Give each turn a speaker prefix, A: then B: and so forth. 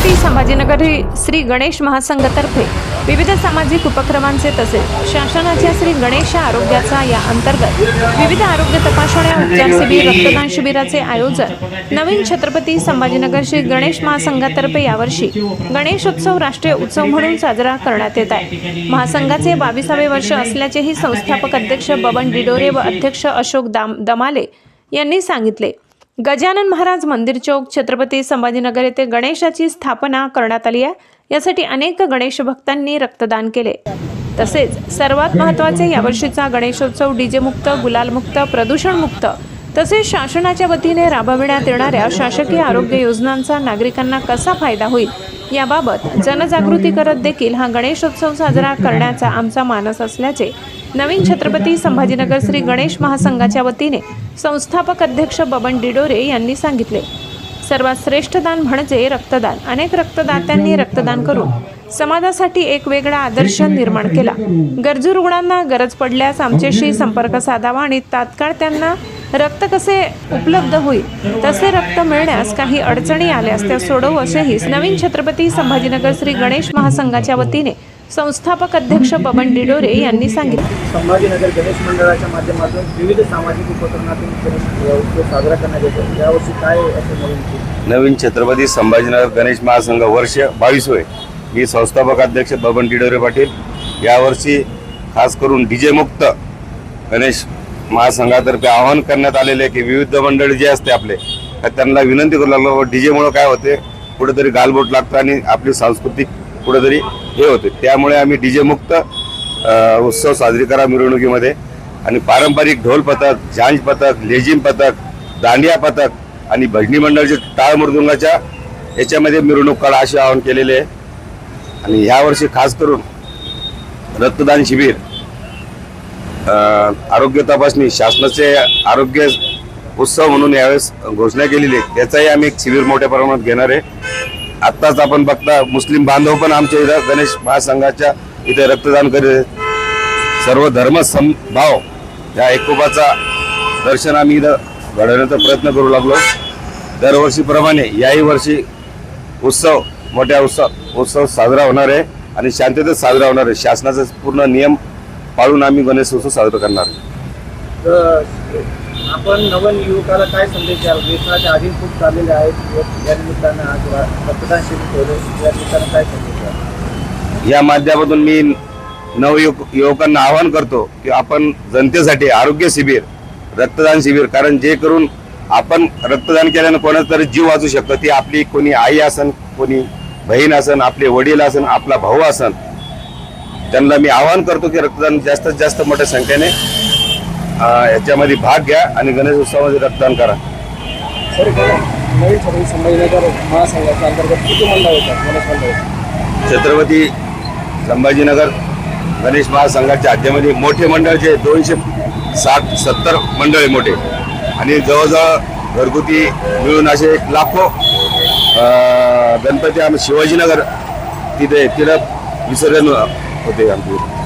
A: छत्रपती संभाजीनगर श्री गणेश महासंघातर्फे विविध सामाजिक उपक्रमांचे तसेच शासनाच्या श्री गणेश आरोग्याचा या अंतर्गत विविध आरोग्य तपासण्या उपचार शिबिर रक्तदान शिबिराचे आयोजन नवीन छत्रपती संभाजीनगर श्री गणेश महासंघातर्फे यावर्षी गणेशोत्सव राष्ट्रीय उत्सव म्हणून साजरा करण्यात येत आहे. महासंघाचे बावीसावे वर्ष असल्याचेही संस्थापक अध्यक्ष बबन डिडोरे व अध्यक्ष अशोक दाम दमाले यांनी सांगितले. गजानन महाराज मंदिर चौक छत्रपती संभाजीनगर येथे गणेशाची स्थापना करण्यात आली आहे. यासाठी अनेक गणेश भक्तांनी रक्तदान केले. तसेच सर्वात महत्त्वाचे यावर्षीचा गणेशोत्सव डीजेमुक्त गुलालमुक्त प्रदूषणमुक्त तसेच शासनाच्या वतीने राबविण्यात येणाऱ्या शासकीय आरोग्य योजनांचा नागरिकांना कसा फायदा होईल याबाबत जनजागृती करत देखील हा गणेशोत्सव साजरा करण्याचा आमचा मानस असल्याचे नवीन छत्रपती संभाजीनगर श्री गणेश महासंघाच्या वतीने संस्थापक अध्यक्ष बबन डिडोरे यांनी सांगितले. सर्वात श्रेष्ठ दान म्हणजे रक्तदान. अनेक रक्तदात्यांनी रक्तदान करून समाजासाठी एक वेगळा आदर्श निर्माण केला. गरजू रुग्णांना गरज पडल्यास आमच्याशी संपर्क साधावा आणि तात्काळ त्यांना रक्त कसे उपलब्ध होईल तसे रक्त मिळण्यास काही अडचणी आल्यास त्या सोडवू असेही नवीन छत्रपती संभाजीनगर श्री गणेश महासंघाच्या वतीने संस्थापक अध्यक्ष बबन डिडोरे यांनी सांगितले.
B: संभाजीनगर गणेश मंडळाच्या माध्यमातून विविध सामाजिक उपक्रमातून गणेश उत्सव साजरा करण्यात येतो. यावर्षी काय असं नवीन
C: छत्रपती संभाजीनगर गणेश महासंघ वर्ष बावीस होय मी संस्थापक अध्यक्ष बबन डिडोरे पाटील. यावर्षी खास करून डीजे मुक्त गणेश महासंघातर्फे आवाहन करण्यात आलेले आहे की विविध मंडळी जे असते आपले तर त्यांना विनंती करू लागलो. डीजेमुळं काय होते? कुठेतरी गालबोट लागतं आणि आपली सांस्कृतिक कुठेतरी हे होते. त्यामुळे आम्ही डीजे मुक्त उत्सव साजरी करा मिरवणुकीमध्ये. आणि पारंपरिक ढोल पथक झांज पथक लेझिम पथक दांडिया पथक आणि भजनी मंडळाचे टाळ मृदुंगाच्या याच्यामध्ये मिरवणूक काढा असे आवाहन केलेले आहे. आणि यावर्षी खास करून रक्तदान शिबिर आरोग्य तपासणी शासनाचे आरोग्य उत्सव म्हणून यावेळेस घोषणा केलेली आहे. त्याचाही आम्ही एक शिबिर मोठ्या प्रमाणात घेणार आहे. आत्ताच आपण बघता मुस्लिम बांधव पण आमच्या इथं गणेश महासंघाच्या इथे रक्तदान करीत आहेत. सर्व धर्म समभाव या एकोपाचा दर्शन आम्ही इथं घडवण्याचा प्रयत्न करू लागलो. दरवर्षीप्रमाणे याही वर्षी उत्सव मोठ्या उत्सव उत्सव साजरा होणार आहे आणि शांततेत साजरा होणार आहे. शासनाचा पूर्ण नियम पाळून आम्ही गणेश उत्सव साजरा करणार आहे.
B: तर आपण नवन युवकाला काय संदेश द्याल? व्यसनाच्या आधी खूप चाललेले आहेत. या निमित्तानं आज रक्तदान शिबिर ठेवलं. या निमित्तानं काय संदेश द्याल?
C: या माध्यमातून मी नवयुवक युवकांना आवाहन करतो की आपण जनतेसाठी आरोग्य शिबिर रक्तदान शिबिर कारण जे करून आपण रक्तदान केल्यानं कोणाचा तरी जीव वाचू शकतो. ती आपली कोणी आई असन कोणी बहीण असन आपले वडील असन आपला भाऊ असन. त्यांना मी आवाहन करतो की रक्तदान जास्तीत जास्त मोठ्या संख्येने याच्यामध्ये भाग घ्या आणि गणेश उत्सवामध्ये रक्तदान करा.
B: सर नवीन छत्रपती संभाजीनगर महासंघाच्या अंतर्गत किती मंडळ होतात गणेश मंडळ
C: छत्रपती संभाजीनगर गणेश महासंघाच्या हद्दीमध्ये मोठे मंडळ जे दोनशे साठ सत्तर मंडळ आहे मोठे. आणि जवळजवळ घरगुती मिळून असे एक लाखो गणपती आम्ही शिवाजीनगर तिथे तिथं विसर्जन होते आमचे.